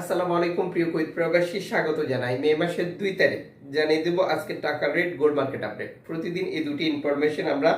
আসসালামু আলাইকুম, প্রিয় কুইত প্রবাসী, স্বাগত জানাই মে মাসের দুই তারিখ। জানিয়ে দেব আজকে টাকার রেট, গোল্ড মার্কেট আপডেট। প্রতিদিন এই দুটি ইনফরমেশন আমরা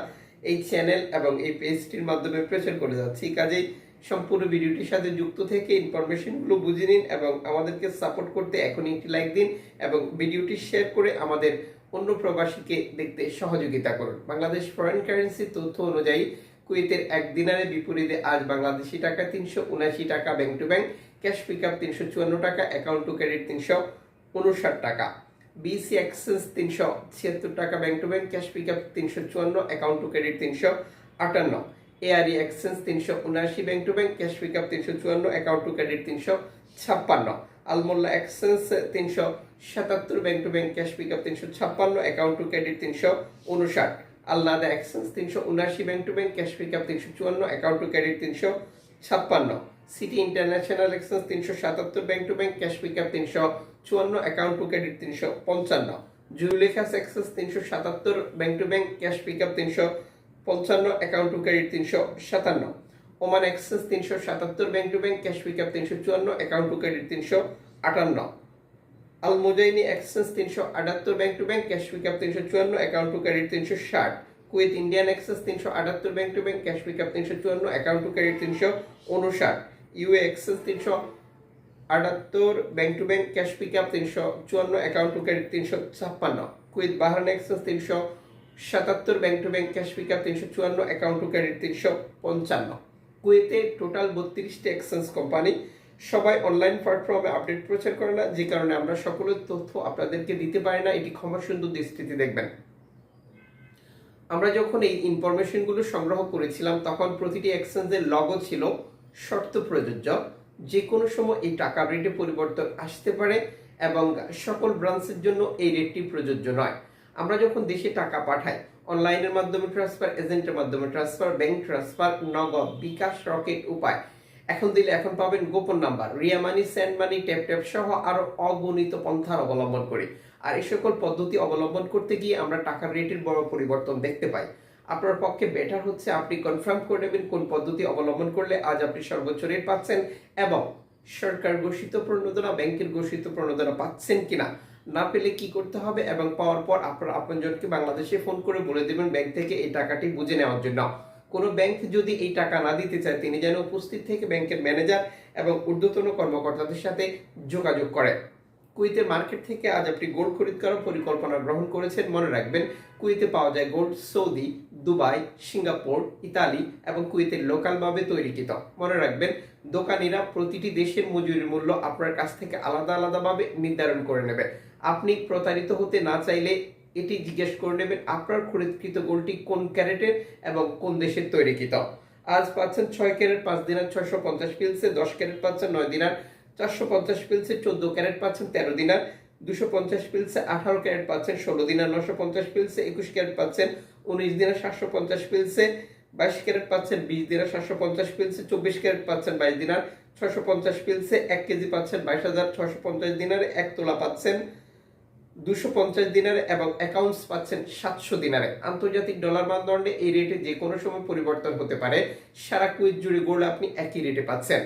এই চ্যানেল এবং এই পেজটির মাধ্যমে প্রচার করে যাচ্ছি। কাজেই সম্পূর্ণ ভিডিওটির সাথে যুক্ত থেকে ইনফরমেশনগুলো বুঝে নিন এবং আমাদেরকে সাপোর্ট করতে এখনই একটি লাইক দিন এবং ভিডিওটি শেয়ার করে আমাদের অন্য প্রবাসীকে দেখতে সহযোগিতা করুন। বাংলাদেশ ফরেন কারেন্সি তথ্য অনুযায়ী কুয়েতের এক দিনারের বিপরীতে আজ বাংলাদেশি টাকা তিনশো উনাশি টাকা bank to bank, cash pick up তিনশো চুয়ান্ন টাকা অ্যাকাউন্ট টু ক্রেডিট তিনশো উনষাট টাকা। বিসি এক্সেস তিনশো ছিয়াত্তর টাকা bank to bank, cash pick up তিনশো চুয়ান্ন অ্যাকাউন্ট টু ক্রেডিট তিনশো আটান্ন। এআরই এক্সচেঞ্জ তিনশো উনআশি bank to bank, cash pick up তিনশো চুয়ান্ন অ্যাকাউন্ট টু ক্রেডিট তিনশো ছাপ্পান্ন। আলমোল্লা এক্সচেঞ্জ তিনশো সাতাত্তর bank to bank, cash pick up তিনশো ছাপ্পান্ন অ্যাকাউন্ট টু ক্রেডিট তিনশো উনষাট। আলনাদা এক্সচেঞ্জ তিনশো উনআশি bank to bank, cash pick up তিনশো চুয়ান্ন, অ্যাকাউন্ট টু ক্রেডিট তিনশো ছাপ্পান্ন। সিটি ইন্টারন্যাশনাল এক্সচেঞ্জ তিনশো সাতাত্তর bank to bank, cash pick up তিনশো চুয়ান্ন, অ্যাকাউন্ট টু ক্রেডিট তিনশো পঞ্চান্ন। জুলেখাস এক্সেস তিনশো সাতাত্তর bank to bank, cash pick up তিনশো পঞ্চান্ন, অ্যাকাউন্ট টু ক্রেডিট তিনশো সাতান্ন। ওমান এক্সেস তিনশো সাতাত্তর bank to bank, cash pick up তিনশো চুয়ান্ন, অ্যাকাউন্ট টু ক্রেডিট তিনশো আটান্ন। আল মুজাইনি এক্সচেঞ্জ তিনশো আটাত্তর bank to bank, cash pick up তিনশো চুয়ান্ন, অ্যাকাউন্ট টু ক্রেডিট তিনশো ষাট। কুয়েত ইন্ডিয়ান এক্সেস তিনশো আটাত্তর bank to bank, cash pick up তিনশো চুয়ান্ন, অ্যাকাউন্ট টু ক্রেডিট তিনশো উনষাট। ইউএ এক্সেস তিনশো আটাত্তর bank to bank, cash pick up তিনশো চুয়ান্ন, অ্যাকাউন্ট টু ক্রেডিট তিনশো ছাপ্পান্ন। কুয়েত বাহারান এক্সেস তিনশো সাতাত্তর bank to bank, cash pick up তিনশো চুয়ান্ন, অ্যাকাউন্ট টু ক্রেডিট তিনশো পঞ্চান্ন। কুয়েতে টোটাল বত্রিশটি এক্সচেঞ্জ কোম্পানি সবাই অনলাইন প্ল্যাটফর্মে আপডেট প্রচার করে না, যে কারণে আমরা সকলের তথ্য আপনাদেরকে দিতে পারি না। এটি ক্ষমা সুন্দর দৃষ্টিতে দেখবেন। আমরা যখন এই ইনফরমেশনগুলো সংগ্রহ করেছিলাম, তখন প্রতিটি এক্সচেঞ্জের লগো ছিল শর্ত প্রযোজ্য। যে কোনো সময় এই টাকা রেটে পরিবর্তন আসতে পারে এবং সকল ব্রাঞ্চের জন্য এই রেটটি প্রযোজ্য নয়। আমরা যখন দেশে টাকা পাঠাই অনলাইনের মাধ্যমে ট্রান্সফার এজেন্টের মাধ্যমে ট্রান্সফার ব্যাংক ট্রান্সফার নগদ, বিকাশ রকেট উপায় এখন দিলে এখন পাবেন গোপন number. Ria money, send money, tap tap সহ আরও অগণিত পন্থার অবলম্বন করি। আর এই সকল পদ্ধতি অবলম্বন করতে গিয়ে আমরা টাকার রেটের বড় পরিবর্তন দেখতে পাই। আপনার পক্ষে বেটার হচ্ছে আপনি কনফার্ম করে নেবেন কোন পদ্ধতি অবলম্বন করলে আজ আপনি সর্বোচ্চ রেট পাচ্ছেন এবং সরকার ঘোষিত প্রণোদনা, ব্যাংকের ঘোষিত প্রণোদনা পাচ্ছেন কিনা না পেলে কি করতে হবে এবং পাওয়ার পর আপনার আপনজনকে বাংলাদেশে ফোন করে বলে দেবেন ব্যাংক থেকে এই টাকাটি বুঝে নেওয়ার জন্য। কোনো ব্যাংক যদি এই টাকা না দিতে চায়, তিনি যেন উপস্থিত থেকে ব্যাংকের ম্যানেজার এবং ঊর্ধ্বতন কর্মকর্তাদের সাথে যোগাযোগ করেন। কুইতের মার্কেট থেকে আজ আপনি গোল্ড খরিদ করার পরিকল্পনা গ্রহণ করেছেন, মনে রাখবেন। কুইতে পাওয়া যায় gold Saudi, Dubai, Singapore, Italy এবং কুইতের লোকালভাবে তৈরিকৃত। মনে রাখবেন, দোকানিরা প্রতিটি দেশের মজুরির মূল্য আপনার কাছ থেকে আলাদা আলাদাভাবে নির্ধারণ করে নেবে। আপনি প্রতারিত হতে না চাইলে এটি জিজ্ঞেস করে নেবেন, আপনার খরিদকৃত গোলটি কোন ক্যারেটের এবং কোন দেশের তৈরিকৃত? আজ পাচ্ছেন ছয় ক্যারেট, পাঁচ দিনার ছয়শো পঞ্চাশ পিলসে, দশ ক্যারেট পাচ্ছেন নয় দিনার চারশো পঞ্চাশ পিলসে, চোদ্দ ক্যারেট পাচ্ছেন তেরো দিনার দুশো পঞ্চাশ পিলসে, আঠারো ক্যারেট পাচ্ছেন ষোলো দিনার নশো পঞ্চাশ পিলসে, একুশ ক্যারেট পাচ্ছেন উনিশ দিনার সাতশো পঞ্চাশ পিলসে, বাইশ ক্যারেট পাচ্ছেন বিশ দিনার সাতশো পঞ্চাশ পিলসে, চব্বিশ ক্যারেট পাচ্ছেন বাইশ দিনার ছশো পঞ্চাশ পিলসে, এক কেজি পাচ্ছেন বাইশ হাজার ছশো পঞ্চাশ দিনারে এক তোলা পাচ্ছেন দুশো পঞ্চাশ দিনারে এবং অ্যাকাউন্টস পাচ্ছেন সাতশো দিনারে। আন্তর্জাতিক ডলার মানদণ্ডে এই রেটে যে কোনো সময় পরিবর্তন হতে পারে। সারা কুইজ জুড়ে গোল্ড আপনি একই রেটে পাচ্ছেন।